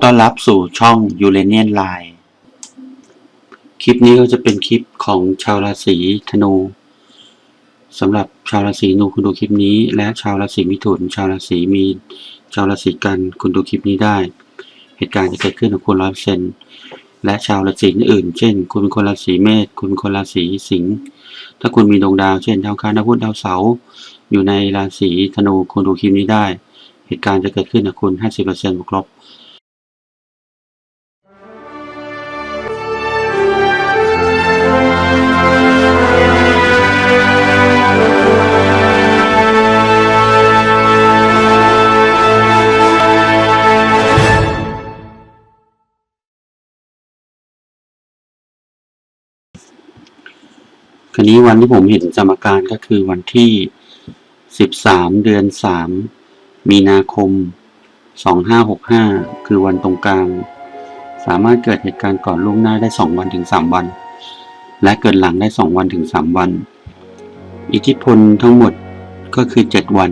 อต้อนรับสู่ช่อง u r a n i a n Line คลิปนี้ก็จะเป็นคลิปของชาวราศีธนูสำหรับชาวราศีนูคุณดูคลิปนี้ และชาวราศีมิถุน ชาวราศีมีนชาวราศีกันคุณดูคลิปนี้ได้ เหตุการณ์จะเกิดขึ้นกับคุณร้อยเปอร์เซ็นและชาวราศีอื่น เช่น คุณเป็นคนราศีเมษคุณเป็นคนราศีสิงห์ถ้าคุณมีดวงดาว เช่นดาวคารดาวพุธดาวเสาร์อยู่ในราศีธนูคุณดูคลิปนี้ได้ เหตุการณ์จะเกิดขึ้นกับคุณ 50%บวกลบ คราวนี้วันที่ผมเห็นสมการก็คือวันที่ 13 เดือน 3 มีนาคม 2565 คือวันตรงกลาง สามารถเกิดเหตุการณ์ก่อนล่วงหน้าได้ 2 วันถึง 3 วัน และเกิดหลังได้ 2 วันถึง 3 วัน อิทธิพลทั้งหมดก็คือ 7 วัน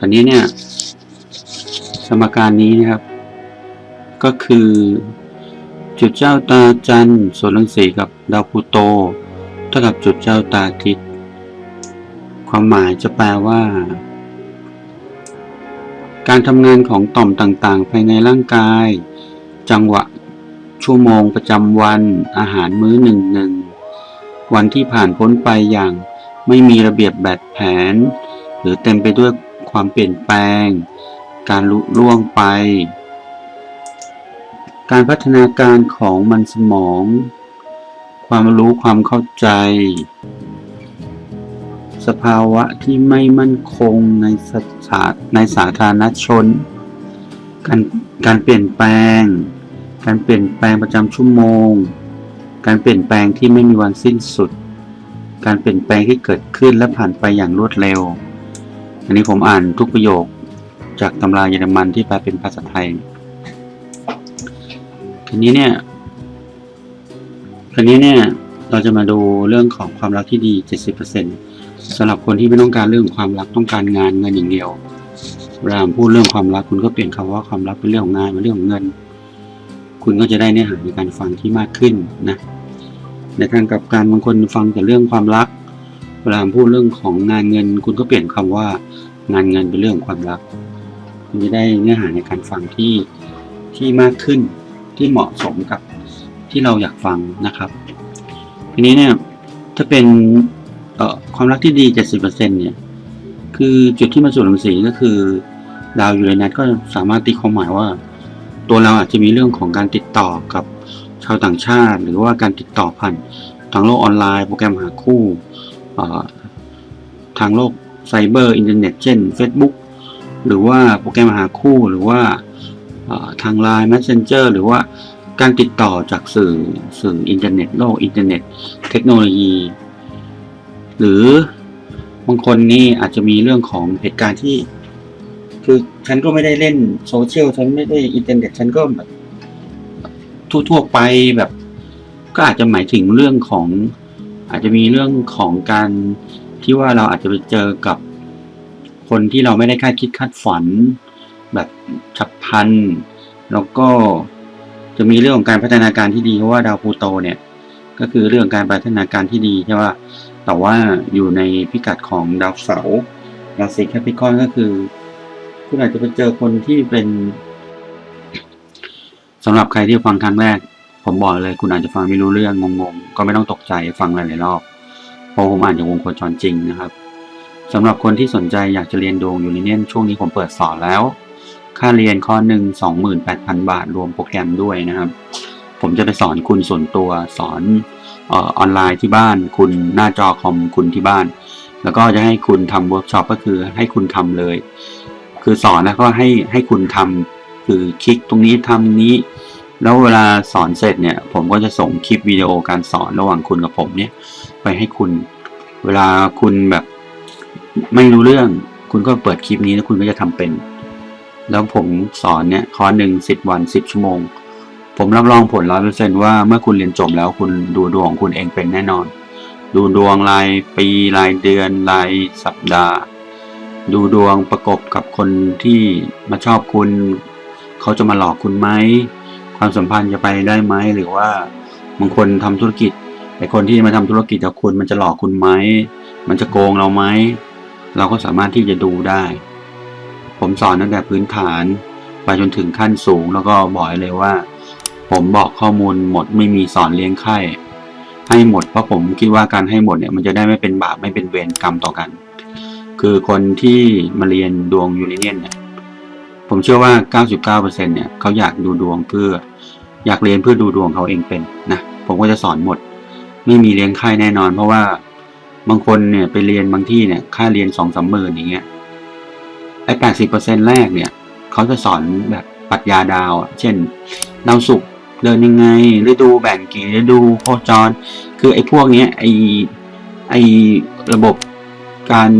อันนี้เนี่ย สมการนี้นะครับ ก็คือ จุดเจ้าตาจันทร์ส่วนรังสีกับดาวพลูโต เท่ากับจุดเจ้าตาอาทิตย์ ความหมายจะแปลว่า การทำงานของต่อมต่างๆ ภายในร่างกาย จังหวะ ชั่วโมงประจำวัน อาหารมื้อหนึ่งหนึ่งวันที่ผ่านพ้นไปอย่างไม่มีระเบียบแบบแผน หรือเต็มไปด้วยความเปลี่ยนแปลง การลุล่วงไป การพัฒนาการของมันสมอง ความรู้ความเข้าใจ สภาวะที่ไม่มั่นคงในสถาในสาธารณชน การการเปลี่ยนแปลง การเปลี่ยนแปลงประจำชั่วโมง การเปลี่ยนแปลงที่ไม่มีวันสิ้นสุด การเปลี่ยนแปลงที่เกิดขึ้นและผ่านไปอย่างรวดเร็ว อันนี้ผมอ่านทุกประโยคจากตำราเยอรมันที่แปลเป็นภาษาไทย ทีนี้เนี่ยทีนี้เนี่ยเราจะมาดูเรื่องของความรักที่ดี 70%สำหรับคนที่ไม่ต้องการเรื่องความรักต้องการงานเงินอย่างเดียวเวลามพูดเรื่องความรักคุณก็เปลี่ยนคำว่าความรักเป็นเรื่องของงานเป็นเรื่องของเงิน คุณก็จะได้เนื้อหาในการฟังที่มากขึ้นนะในทางกับการบางคนฟังแต่เรื่องความรัก เวลามพูดเรื่องของงานเงิน คุณก็เปลี่ยนคำว่างานเงินเป็นเรื่องของความรัก คุณจะได้เนื้อหาในการฟังที่ที่มากขึ้น ที่เหมาะสมกับที่เราอยากฟังนะครับ ทีนี้เนี่ยถ้าเป็นความรักที่ดี 70%เนี่ยคือจุดที่มาสู่รังสีก็คือดาวยูเรนัสก็สามารถตีความหมายว่า ตัวเราอาจจะมีเรื่องของการติดต่อกับชาวต่างชาติ หรือว่าการติดต่อผ่านทางโลกออนไลน์ โปรแกรมหาคู่ทางโลกไซเบอร์อินเทอร์เน็ตเช่น Facebook หรือว่าโปรแกรมหาคู่หรือว่า ทาง Line Messenger หรือว่าการติดต่อจากสื่อสื่ออินเทอร์เน็ตโลกอินเทอร์เน็ต เทคโนโลยี หรือบางคนนี่อาจจะมีเรื่องของเหตุการณ์ที่ คือฉันก็ไม่ได้เล่นโซเชียลฉันไม่ได้อินเทอร์เน็ต ฉันก็แบบทั่วๆไปแบบ ก็อาจจะหมายถึงเรื่องของ อาจจะมีเรื่องของการที่ว่าเราอาจจะไปเจอกับคนที่เราไม่ได้คาดคิดคาดฝัน แบบฉับพลัน แล้วก็จะมีเรื่องของการพัฒนาการที่ดีเพราะว่าดาวพลูโตเนี่ยก็คือเรื่องการพัฒนาการที่ดีใช่ว่าแต่ว่าอยู่ในพิกัดของดาวเสาร์ราศีแคปิคอนก็คือ คุณอาจจะไปเจอคนที่เป็นสำหรับใครที่ฟังครั้งแรก ผมบอกเลย คุณอาจจะฟังไม่รู้เรื่องงงๆ ก็ไม่ต้องตกใจฟังหลายๆรอบเพราะผมอ่านจากวงโคจรจริงนะครับสำหรับคนที่สนใจอยากจะเรียนดวงยูนิเนียนช่วงนี้ผมเปิดสอนแล้ว ค่าเรียนข้อหนึ่งสองหมื่นแปดพันบาท รวมโปรแกรมด้วยนะครับ ผมจะไปสอนคุณส่วนตัวสอนออนไลน์ที่บ้าน คุณหน้าจอคอมคุณที่บ้าน แล้วก็จะให้คุณทำเวิร์กช็อปก็คือให้คุณทำเลย คือสอนแล้วก็ให้ให้คุณทำคือคลิกตรงนี้ทำนี้ แล้วเวลาสอนเสร็จเนี่ย ผมก็จะส่งคลิปวิดีโอการสอนระหว่างคุณกับผมเนี่ย ไปให้คุณ เวลาคุณแบบไม่รู้เรื่อง คุณก็เปิดคลิปนี้แล้วคุณก็จะทำเป็น แล้วผมสอนเนี่ยคอร์สหนึ่งสิบวันสิบชั่วโมง ผมรับรองผลร้อยเปอร์เซนว่าเมื่อคุณเรียนจบแล้วคุณดูดวงของคุณเองเป็นแน่นอน ดูดวงรายปีรายเดือนรายสัปดาห์ ดูดวงประกบกับคนที่มาชอบคุณ เขาจะมาหลอกคุณไหมความสัมพันธ์จะไปได้ไหมหรือว่าบางคนทำธุรกิจไอคนที่มาทำธุรกิจกับคุณมันจะหลอกคุณไหมมันจะโกงเราไหมเราก็สามารถที่จะดูได้ ผมสอนตั้งแต่พื้นฐาน ไปจนถึงขั้นสูงแล้วก็บอกเลยว่า ผมบอกข้อมูลหมดไม่มีสอนเลี้ยงไข้ให้หมดเพราะผมคิดว่าการให้หมดเนี่ยมันจะได้ไม่เป็นบาปไม่เป็นเวรกรรมต่อกัน คือคนที่มาเรียนดวงยูนิเนียนเนี่ยผมเชื่อว่า 99%เนี่ยเขาอยากดูดวงเพื่ออยากเรียนเพื่อดูดวงเขาเองเป็นนะผมก็จะสอนหมด ไม่มีเลี้ยงค่ายแน่นอน เพราะว่าบางคนเนี่ยไปเรียนบางที่เนี่ยค่าเรียนสองสามหมื่นอย่างเงี้ย ไอ้แปดสิบเปอร์เซ็นแรกเนี่ยเขาจะสอนแบบปรัชญาดาวอะเช่น ดาวศุกร์เดินยังไงฤดูแบ่งกี่ฤดูโคจร คือไอ้พวกเนี้ยไอ้ไอ้ระบบการ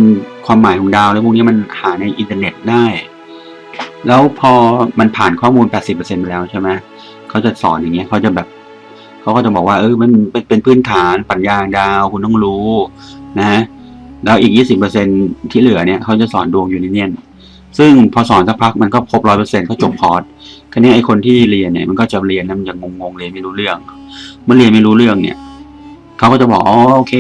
ความหมายของดาวแล้วพวกนี้มันหาในอินเทอร์เน็ตได้ แล้วพอมันผ่านข้อมูล 80%ไปแล้วใช่ไหมเขาจะสอนอย่างเงี้ยเขาจะแบบเขาก็จะบอกว่าเออมันเป็นเป็นพื้นฐานปรัชญาดาวคุณต้องรู้นะแล้วอีก 20%ที่เหลือเนี่ยเขาจะสอนดวงยูนิเนียน ซึ่งพอสอนสักพักมันก็ครบร้อยเปอร์เซ็นต์เขาจบคอร์สคราวนี้ไอ้คนที่เรียนเนี่ยมันก็จะเรียนแล้วมันจะงงๆเรียนไม่รู้เรื่อง เมื่อเรียนไม่รู้เรื่องเนี่ยเขาก็จะบอกอ๋อโอเค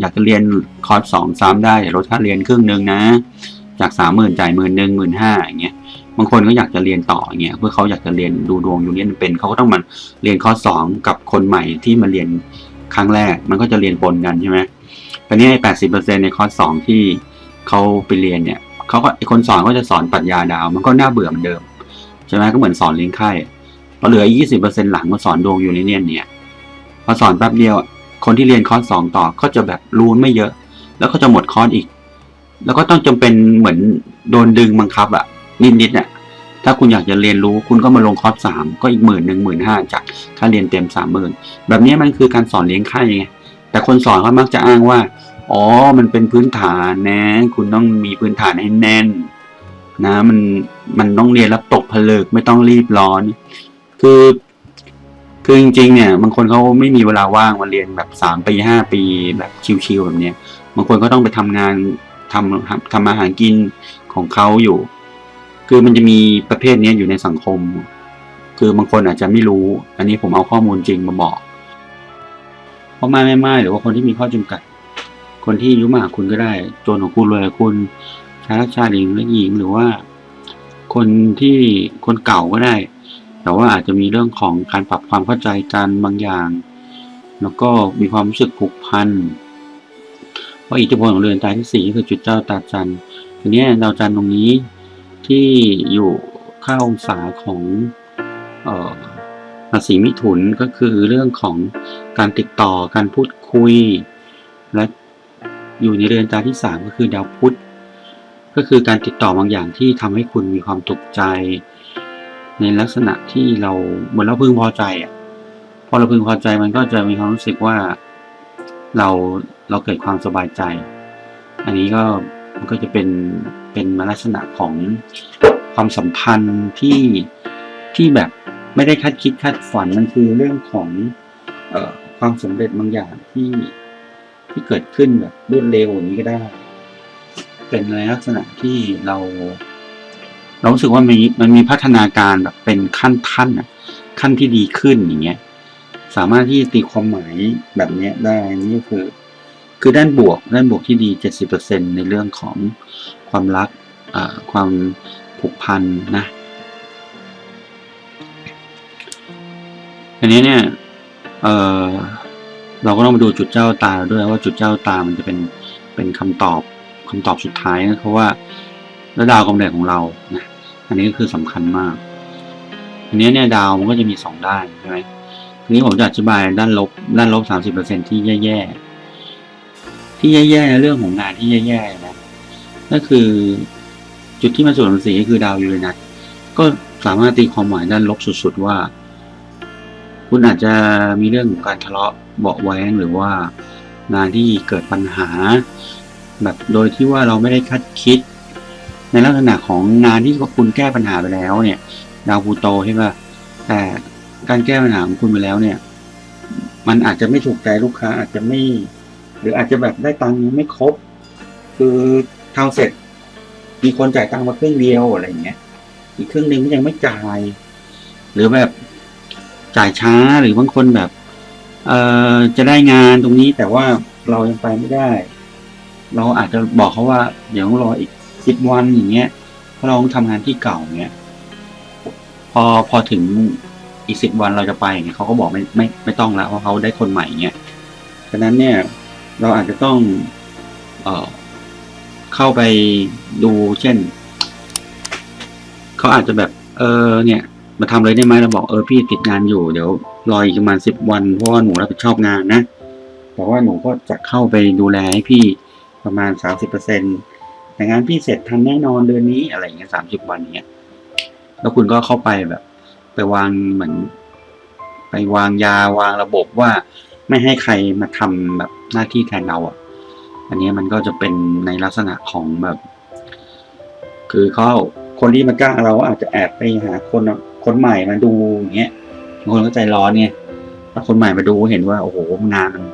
อยากจะเรียนคอร์สสองสามได้ลดค่าเรียนครึ่งหนึ่งนะ จากสามหมื่นจ่ายหมื่นหนึ่งหมื่นห้าอย่างเงี้ยบางคนก็อยากจะเรียนต่ออย่างเงี้ยเพื่อเขาอยากจะเรียนดูดวงยูเนียนเป็นเขาก็ต้องมาเรียนคอร์สสองกับคนใหม่ที่มาเรียนครั้งแรก มันก็จะเรียนปนกันใช่ไหมคราวนี้ไอ้แปดสิบเปอร์เซ็นต์ในคอร์สสองที่เขาไปเรียนเนี่ย เขาก็ไอคนสอนก็จะสอนปรัชญาดาว มันก็น่าเบื่อเหมือนเดิมใช่ไหมก็เหมือนสอนเลี้ยงไข่พอเหลือยี่สิบเปอร์เซ็นหลังมาสอนดวงอยู่เนี่ยเนี่ยพอสอนแป๊บเดียว คนที่เรียนคอร์สสองต่อก็จะแบบรู้ไม่เยอะ แล้วก็จะหมดคอร์สอีก แล้วก็ต้องจำเป็นเหมือนโดนดึงบังคับอะนิดๆน่ะถ้าคุณอยากจะเรียนรู้คุณก็มาลงคอร์สสามก็อีกหมื่นหนึ่งหมื่นห้าจากค่าเรียนเต็มสามหมื่นแบบนี้มันคือการสอนเลี้ยงค่ไงแต่คนสอนก็มักจะอ้างว่า อ๋อ มันเป็นพื้นฐานนะ คุณต้องมีพื้นฐานให้แน่น นะ มันมันต้องเรียนแล้วตกผลึกไม่ต้องรีบร้อน คือคือจริงๆเนี่ยบางคนเขาไม่มีเวลาว่างมาเรียนแบบสามปีห้าปีแบบชิวๆแบบเนี้ยบางคนก็ต้องไปทำงานทำทำทำอาหารกินของเขาอยู่ คือมันจะมีประเภทนี้อยู่ในสังคม คือบางคนอาจจะไม่รู้ อันนี้ผมเอาข้อมูลจริงมาบอกเพราะไม่ไม่ไม่หรือว่าคนที่มีข้อจำกัด คนที่อายุมากกว่าคุณก็ได้ โจนของคุณรวยคุณชายรักชายหญิงและหญิงหรือว่า คนที่คนเก่าก็ได้ แต่ว่าอาจจะมีเรื่องของการปรับความเข้าใจกันบางอย่าง แล้วก็มีความรู้สึกผูกพันเพราะอิทธิพลของเรือนตายที่สี่ก็คือจุดเจ้าตาจันทร์ทีนี้ดาวจันทร์ตรงนี้ที่อยู่ข้าองศาของราศีมิถุนก็คือเรื่องของการติดต่อการพูดคุย และ อยู่ในเรือนตาที่สามก็คือดาวพุธ ก็คือการติดต่อบางอย่างที่ทำให้คุณมีความตกใจ ในลักษณะที่เราเหมือนเราพึงพอใจอะพอเราพึงพอใจมันก็จะมีความรู้สึกว่าเราเราเกิดความสบายใจ อันนี้ก็มันก็จะเป็นเป็นลักษณะของความสัมพันธ์ที่ที่แบบไม่ได้คาดคิดคาดฝันมันคือเรื่องของเอ่อความสำเร็จบางอย่างที่ ที่เกิดขึ้นแบบรวดเร็วอย่างนี้ก็ได้ เป็นในลักษณะที่เรา เรารู้สึกว่ามีมันมีพัฒนาการแบบเป็นขั้นขั้นอะ ขั้นที่ดีขึ้นอย่างเงี้ย สามารถที่จะตีความหมายแบบเนี้ยได้นี่คือ คือด้านบวก ด้านบวกที่ดี 70%ในเรื่องของความรักความผูกพันนะอันนี้เนี่ย เออ เราก็ต้องมาดูจุดเจ้าตาด้วยว่าจุดเจ้าตามันจะเป็นเป็นคำตอบคำตอบสุดท้ายนะเพราะว่าแล้วดาวกำเนิดของเรานะอันนี้ก็คือสำคัญมากอันนี้เนี่ยดาวมันก็จะมีสองด้านใช่ไหมทีนี้ผมจะอธิบายด้านลบด้านลบสามสิบเปอร์เซ็นที่แย่ๆที่แย่ๆเรื่องของงานที่แย่ๆนะก็คือจุดที่มาส่วนสีก็คือดาวยูเรนัสก็สามารถตีความหมายด้านลบสุด ๆ ว่า คุณอาจจะมีเรื่องของการทะเลาะ เบาะแว้งหรือว่างานที่เกิดปัญหา แบบโดยที่ว่าเราไม่ได้คาดคิด ในลักษณะของงานที่คุณแก้ปัญหาไปแล้วเนี่ย ดาวพูโตใช่ป่ะแต่การแก้ปัญหาของคุณไปแล้วเนี่ย มันอาจจะไม่ถูกใจลูกค้าอาจจะไม่ หรืออาจจะแบบได้ตังค์ไม่ครบ คือทำเสร็จ มีคนจ่ายตังค์มาครึ่งเดียวอะไรเงี้ยอีกครึ่งหนึ่งก็ยังไม่จ่าย หรือแบบจ่ายช้าหรือบางคนแบบ เอ่อจะได้งานตรงนี้แต่ว่าเรายังไปไม่ได้ เราอาจจะบอกเขาว่า เดี๋ยวต้องรออีกสิบวันอย่างเงี้ยเพราะเราต้องทำงานที่เก่าเงี้ยพอพอถึงอีกสิบวันเราจะไปเนี่ยเขาก็บอกไม่ไม่ไม่ต้องแล้วเพราะเขาได้คนใหม่เงี้ยฉะนั้นเนี่ยเราอาจจะต้องเอ่อเข้าไปดูเช่น เขาอาจจะแบบ เออเนี่ย มาทำเลยได้ไหมเราบอกเออพี่ติดงานอยู่เดี๋ยวรออีกประมาณสิบวันเพราะว่าหนูรับผิดชอบงานนะแต่ว่าหนูก็จะเข้าไปดูแลให้พี่ประมาณสามสิบเปอร์เซ็นต์แต่งานพี่เสร็จทันแน่นอนเดือนนี้อะไรอย่างเงี้ยสามสิบวันเนี้ย แล้วคุณก็เข้าไปแบบ ไปวางเหมือน ไปวางยาวางระบบว่าไม่ให้ใครมาทำแบบหน้าที่แทนเราอะ อันนี้มันก็จะเป็นในลักษณะของแบบ คือเขาคนที่มาจ้างเราอาจจะแอบไปหาคน คนใหม่มาดูอย่างเงี้ยบางคนก็ใจร้อนเนี่ยถ้าคนใหม่มาดูเห็นว่าโอ้โหงานมัน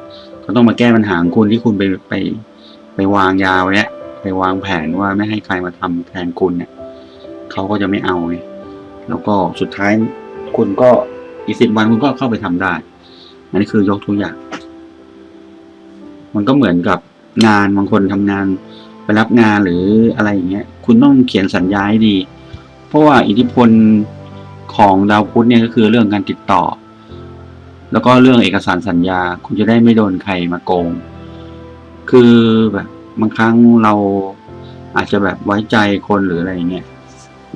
เขาต้องมาแก้ปัญหาของคุณที่คุณไปไปไปวางยาวเนี่ยไปวางแผนว่าไม่ให้ใครมาทำแทนคุณเนี่ยเขาก็จะไม่เอาไงแล้วก็สุดท้ายคุณก็อีกสิบวันคุณก็เข้าไปทำได้ อันนี้คือยกตัวอย่าง มันก็เหมือนกับงานบางคนทำงานไปรับงานหรืออะไรอย่างเงี้ย คุณต้องเขียนสัญญาให้ดี เพราะว่าอิทธิพล ของดาวพุธเนี่ยก็คือเรื่องการติดต่อ แล้วก็เรื่องเอกสารสัญญา คุณจะได้ไม่โดนใครมาโกง คือแบบบางครั้งเราอาจจะแบบไว้ใจคนหรืออะไรเงี้ย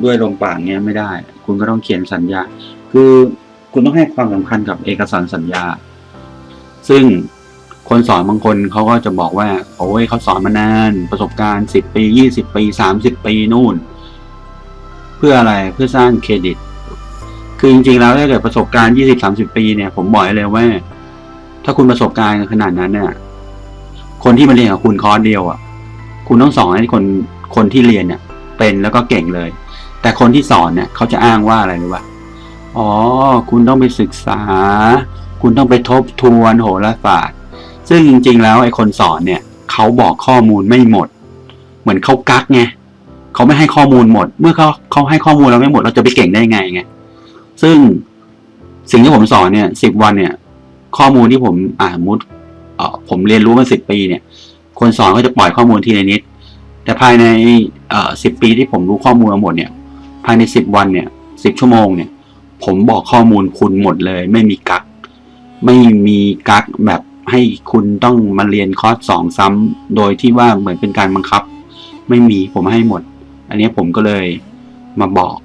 ด้วยลมปากเนี้ยไม่ได้ คุณก็ต้องเขียนสัญญา คือคุณต้องให้ความสำคัญกับเอกสารสัญญา ซึ่งคนสอนบางคนเขาก็จะบอกว่าโอ้ยเขาสอนมานาน ประสบการณ์สิบปียี่สิบปีสามสิบปีนู่น เพื่ออะไรเพื่อสร้างเครดิต คือจริงๆแล้วถ้าเกิดประสบการณ์ยี่สิบสามสิบปีเนี่ยผมบอกให้เลยว่า ถ้าคุณประสบการณ์ขนาดนั้นเนี่ยคนที่มาเรียนกับคุณคอร์สเดียวอะ คุณต้องสอนให้คนคนที่เรียนเนี่ย เป็นแล้วก็เก่งเลย แต่คนที่สอนเนี่ยเขาจะอ้างว่าอะไรรู้ป่ะอ๋อ คุณต้องไปศึกษา คุณต้องไปทบทวนโหราศาสตร์ ซึ่งจริง ๆ แล้วไอ้คนสอนเนี่ยเขาบอกข้อมูลไม่หมด เหมือนเขากักไงเขาไม่ให้ข้อมูลหมด เมื่อเขาเขาให้ข้อมูลเราไม่หมด เราจะไปเก่งได้ไงไง ซึ่งสิ่งที่ผมสอนเนี่ยสิบวันเนี่ย ข้อมูลที่ผมอ่ามุดผมเรียนรู้มาสิบปีเนี่ย คนสอนก็จะปล่อยข้อมูลทีละนิด แต่ภายในสิบปีที่ผมรู้ข้อมูลมาหมดเนี่ย ภายในสิบวันเนี่ยสิบชั่วโมงเนี่ย ผมบอกข้อมูลคุณหมดเลย ไม่มีกัก ไม่มีกักแบบให้คุณต้องมาเรียนคอร์สสองซ้ำโดยที่ว่าเหมือนเป็นการบังคับ ไม่มีผมให้หมด อันนี้ผมก็เลยมาบอก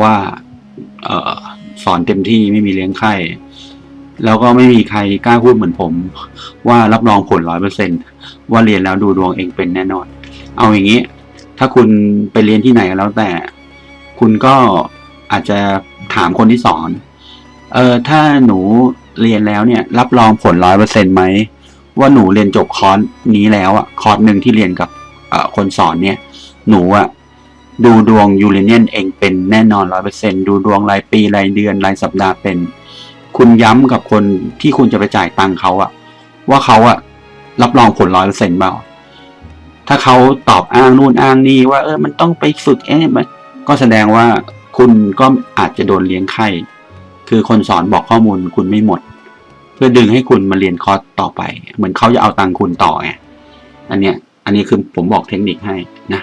ว่า เออสอนเต็มที่ไม่มีเลี้ยงไข้แล้วก็ไม่มีใครกล้าพูดเหมือนผม ว่ารับรองผลร้อยเปอร์เซนว่าเรียนแล้วดูดวงเองเป็นแน่นอน เอาอย่างนี้ ถ้าคุณไปเรียนที่ไหนก็แล้วแต่ คุณก็อาจจะถามคนที่สอน เออถ้าหนูเรียนแล้วเนี่ย รับรองผลร้อยเปอร์เซ็นไหมว่าหนูเรียนจบคอร์สนี้แล้วอะคอร์สหนึ่งที่เรียนกับคนสอนเนี่ย หนูอะ ดูดวงยูเรเนียนเองเป็นแน่นอนร้อยเปอร์เซ็นดูดวงรายปีรายเดือนรายสัปดาห์เป็น คุณย้ำกับคนที่คุณจะไปจ่ายตังค์เขาอะว่าเขาอะรับรองผลร้อยเปอร์เซ็นต์เปล่าถ้าเขาตอบอ้างนู่นอ้างนี่ว่าเออมันต้องไปฝึกเอ๊ะมันก็แสดงว่าคุณก็อาจจะโดนเลี้ยงไข้ คือคนสอนบอกข้อมูลคุณไม่หมด เพื่อดึงให้คุณมาเรียนคอร์สต่อไป เหมือนเขาจะเอาตังค์คุณต่อไงอันเนี้ยอันนี้คือผมบอกเทคนิคให้นะ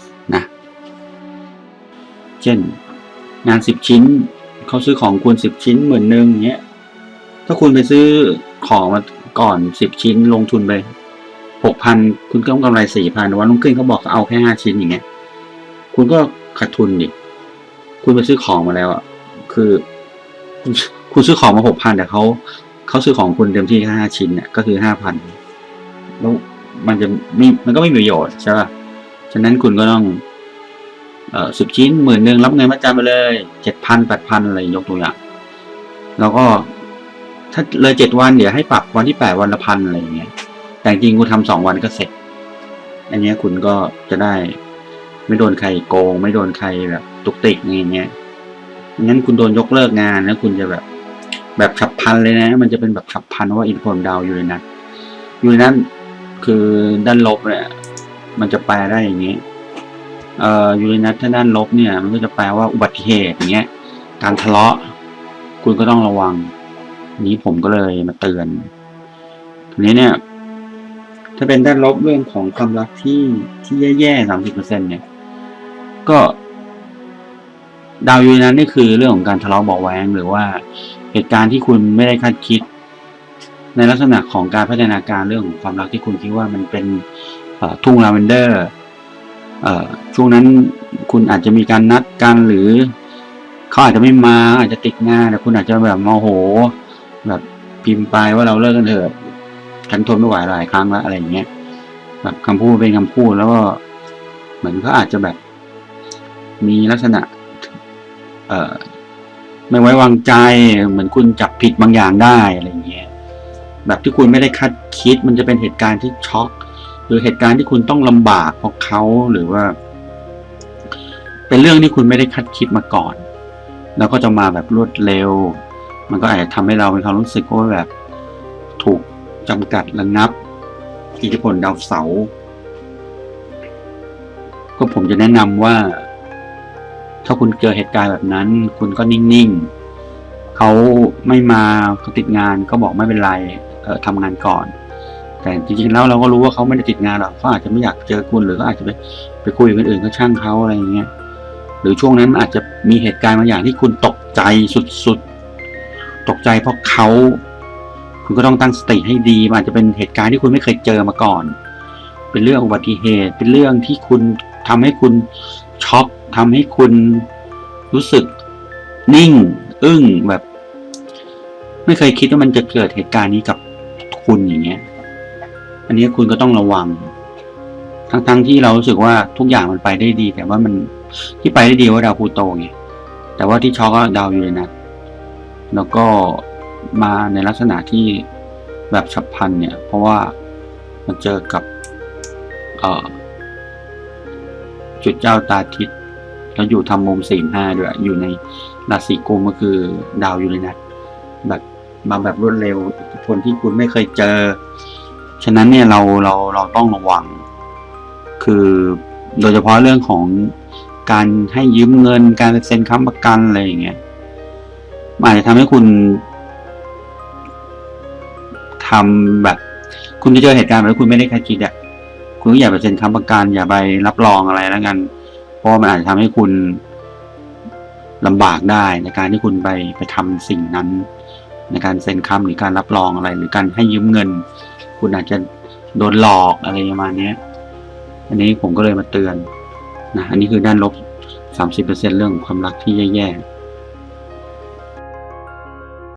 เช่น งาน 10 ชิ้นเขาซื้อของคุณ 10 ชิ้นหมื่นหนึ่งอย่างเงี้ยถ้าคุณไปซื้อของมาก่อน 10 ชิ้นลงทุนไป6,000 คุณก็ต้องกำไร 4,000วันรุ่งขึ้นเขาบอกเอาแค่ 5 ชิ้นอย่างเงี้ยคุณก็ขาดทุนดิคุณไปซื้อของมาแล้วอะคือคุณคุณซื้อของมา6,000แต่เขาเขาซื้อของคุณเต็มที่แค่5ชิ้นเนี่ยก็คือ5,000แล้วมันจะมีมันก็ไม่มีประโยชน์ใช่ป่ะฉะนั้นคุณก็ต้อง เอ่อสิบชิ้นหมื่นหนึ่งรับเงินมาจำไปเลยเจ็ดพันแปดพันอะไรยกตัวอย่างแล้วก็ถ้าเลยเจ็ดวันเดี๋ยวให้ปรับวันที่แปดวันละพันอะไรอย่างเงี้ย แต่จริงคุณทำสองวันก็เสร็จ อันนี้คุณก็จะได้ ไม่โดนใครโกง ไม่โดนใครแบบตุกติกอย่างเงี้ยงั้นคุณโดนยกเลิกงานแล้วคุณจะแบบ แบบฉับพันเลยนะ มันจะเป็นแบบฉับพันว่าอิทธิพลดาวอยู่ในนั้นอยู่ในนั้นคือด้านลบเนี่ยมันจะแปลได้อย่างนี้ เอ่อยูเรนัสถ้าด้านลบเนี่ยมันก็จะแปลว่าอุบัติเหตุอย่างเงี้ยการทะเลาะ คุณก็ต้องระวัง นี้ผมก็เลยมาเตือนทีนี้เนี่ย ถ้าเป็นด้านลบเรื่องของความรักที่ที่แย่ๆสามสิบเปอร์เซ็นเนี่ย ก็ ดาวยูเรนัสนี่คือเรื่องของการทะเลาะเบาแวงหรือว่าเหตุการณ์ที่คุณไม่ได้คาดคิด ในลักษณะของการพัฒนาการเรื่องของความรักที่คุณคิดว่ามันเป็นทุ่งลาเวนเดอร์ ช่วงนั้นคุณอาจจะมีการนัดกันหรือเขาอาจจะไม่มาอาจจะติดงานแต่คุณอาจจะแบบโมโห แบบพิมพ์ไปว่าเราเลิกกันเถอะฉันทนไม่ไหวหลายครั้งแล้วอะไรอย่างเงี้ยแบบคำพูดเป็นคำพูดแล้วก็เหมือนเขาอาจจะแบบ มีลักษณะ เอ่อ ไม่ไว้วางใจ เหมือนคุณจับผิดบางอย่างได้อะไรอย่างเงี้ยแบบที่คุณไม่ได้คาดคิดมันจะเป็นเหตุการณ์ที่ช็อก รือเหตุการณ์ที่คุณต้องลำบากเพราะเขาหรือว่า เป็นเรื่องที่คุณไม่ได้คาดคิดมาก่อน แล้วก็จะมาแบบรวดเร็ว มันก็อาจจะทำให้เรามีความรู้สึกว่าแบบถูกจำกัดระงับ อิทธิพลดาวเสาร์ก็ผมจะแนะนำว่า ถ้าคุณเจอเหตุการณ์แบบนั้น คุณก็นิ่งๆเขาไม่มาเขาติดงานก็บอกไม่เป็นไรเออทำงานก่อน แต่จริงๆแล้วเราก็รู้ว่าเขาไม่ได้ติดงานหรอกเขาอาจจะไม่อยากเจอคุณหรือเขาอาจจะไปไปคุยกับคนอื่นก็ช่างเขาอะไรอย่างเงี้ยหรือช่วงนั้นอาจจะมีเหตุการณ์บางอย่างที่คุณตกใจสุดๆ ตกใจเพราะเขา คุณก็ต้องตั้งสติให้ดีมันอาจจะเป็นเหตุการณ์ที่คุณไม่เคยเจอมาก่อน เป็นเรื่องอุบัติเหตุ เป็นเรื่องที่คุณทำให้คุณช็อกทำให้คุณรู้สึกนิ่ง อึ้งแบบ ไม่เคยคิดว่ามันจะเกิดเหตุการณ์นี้กับคุณอย่างเงี้ย อันนี้คุณก็ต้องระวัง ทั้งๆที่เรารู้สึกว่าทุกอย่างมันไปได้ดี แต่ว่ามันที่ไปได้ดีว่าดาวพูโตไงแต่ว่าที่ช็อกก็ดาวยูเรนัสแล้วก็มาในลักษณะที่แบบฉับพลันเนี่ย เพราะว่ามันเจอกับจุดเจ้าตาทิศแล้วอยู่ทำมุมสี่ห้าด้วย อยู่ในราศีกุมก็คือดาวยูเรนัสแบบมาแบบรวดเร็วอิทธิพลที่คุณไม่เคยเจอ ฉะนั้นเนี่ยเราเราเราต้องระวัง คือโดยเฉพาะเรื่องของการให้ยืมเงิน การเซ็นค้ำประกันอะไรอย่างเงี้ยอาจจะทำให้คุณทำแบบ คุณจะเจอเหตุการณ์แบบที่คุณไม่ได้คาดคิดอะคุณก็อย่าไปเซ็นค้ำประกันอย่าไปรับรองอะไรแล้วกัน เพราะมันอาจจะทำให้คุณลำบากได้ในการที่คุณไปไปทำสิ่งนั้น ในการเซ็นค้ำหรือการรับรองอะไร หรือการให้ยืมเงิน คุณอาจจะโดนหลอกอะไรประมาณนี้อันนี้ผมก็เลยมาเตือนนะอันนี้คือด้านลบ 30%เรื่องความรักที่แย่ๆ